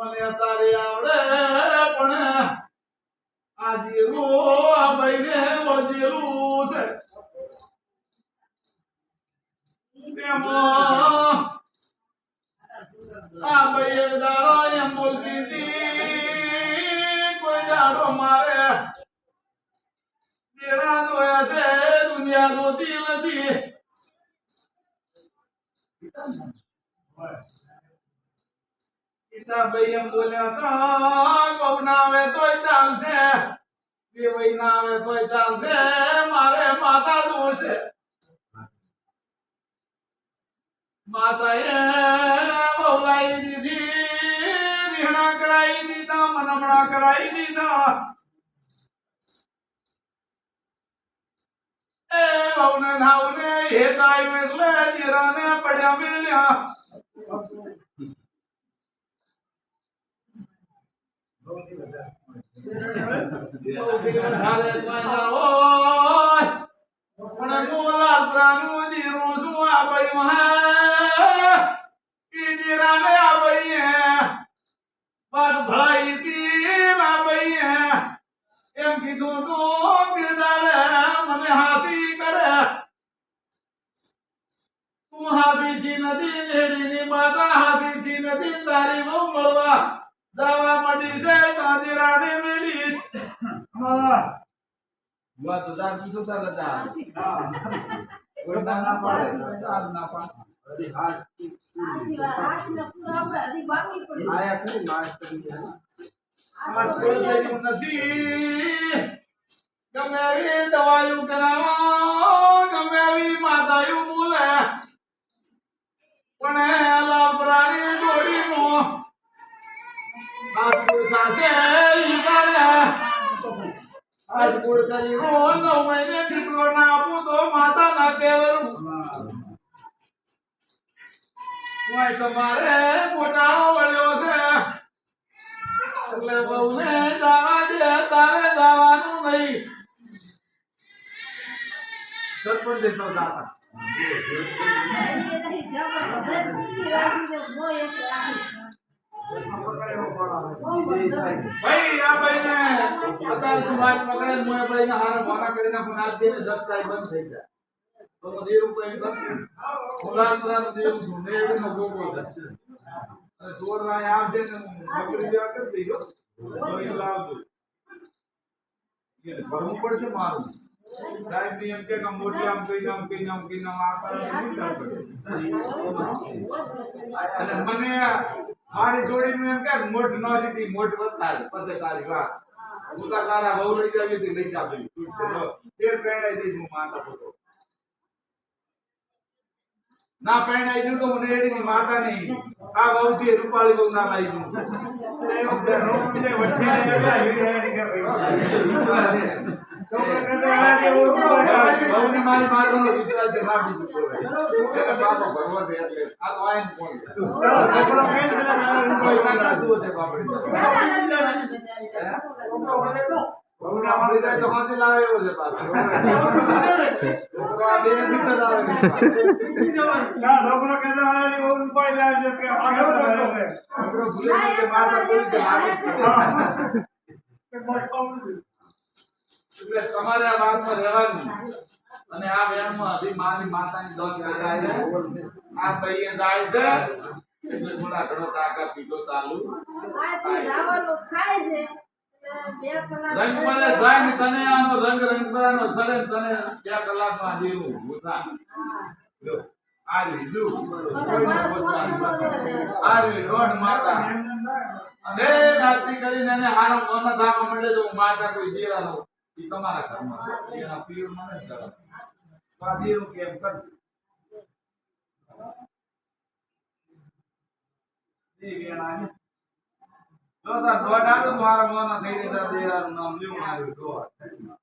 મને તારી આવડે પણ કોઈ દાડો મારે તેરા જોયા છે દુનિયા જોતી નથી. પિતાભાઈ એમ બોલ્યા હતા બહુ ના આવે તોય ચાલશે બે ભાઈ ના આવે તોય ચાલશે, મારે માતા જોશે માતાએ બોલાવી દીધી રીહણા કરાવી દીધા, મનમણા કરાવી દીધા. એ જીરાને પડ્યા મેલ્યા પણ મોલાલ પ્રાણું જીરું છું આ ભાઈ મહા ઈ જીરાને આ ભાઈ બાદ ભાઈ તી આ ભાઈ એમ કીધું તું ગિરદારે મને હાસી કરે તું હાસી નથી માતા હાસી છી નથી તારી બહુ મળવા. જવા મળી ચાંદી ચાંદીરાને મેલીશ વાત તો તાર કીધું તાર હતા કોઈ ના ના પાડે ચાલ ના પાડે. આયા આમાં કોઈ નથી. ગમે એવી દવાયું કરાવો ગમે એવી માતાયું બોલે. પણ ના કેવરું હોય તમારે છે એટલે તારે દાવાનું નહીં સરપંચ દાતા ભાઈ, આ ભાઈને અત્યારે તું વાત પકડે મોય ભાઈને હારે મોના કરી નાખું આજ જેને જપ બંધ થઈ જાય. તો હું દેવ ઉપર બસ દેવ અને આમ છે ને, નોકરી જેવા કરી દેજો તો એ લાવજો. એને ભરવું પડશે મારું. સાહેબની એમ કે મોટી આમ કઈ આમ કઈ આમ કઈ આમ આ કરે અને મને મારી જોડીનું એમ કે મોટ ન દીધી મોટ બતાડે પછી તારી વાત. હું તારા બહુ લઈ જાવી હતી લઈ જાવી છૂટ છે? જો તેર પહેણાઈ દઈશ હું માતા પોતો ના પહેણાઈ દઉં તો એડી માતા નહીં આ બહુ રૂપાળી બહુ ના લાવી દઉં. વિશ્વાસ છે ના બીજું કોઈ. એને બાપો છે એટલે આ તો આયન કોણ કોઈ કાંઈ કાઢવું છે બાપડે. બહુના મળી જાય તો હાથે લાવે એવો છે પાછો. છોકરો બે નથી ચલાવે છે પાછો. છોકરો ભૂલે કે માતા બોલી છે છે. એટલે તમારે આ વાતમાં રહેવાનું. અને આ વ્યાયામમાં હજી મારી માતાની દોત કરાય છે. આ કહીએ જાય છે. એટલે થોડા ઘણો તાકા પીધો ચાલુ. રંગ તને આનો રંગ રંગ બરાનો સડે તને બે કલાકમાં જીવું ભૂતા આ લીધું. આ રોડ માતા. અને નાચી કરીને એને હારો મન ધાવા મળે તો માતા કોઈ દેવાનો ઈ તમારા ઘરમાં છે. એના પીરમાં નહીં કરવાનું. તો આ દેવું કેમ કરવું? ઈ વેણાને. જો તાર દોઢ આડું તો મારા મોના થઈ રહ્યા દેરાનું નામ લ્યો મારું દોઢ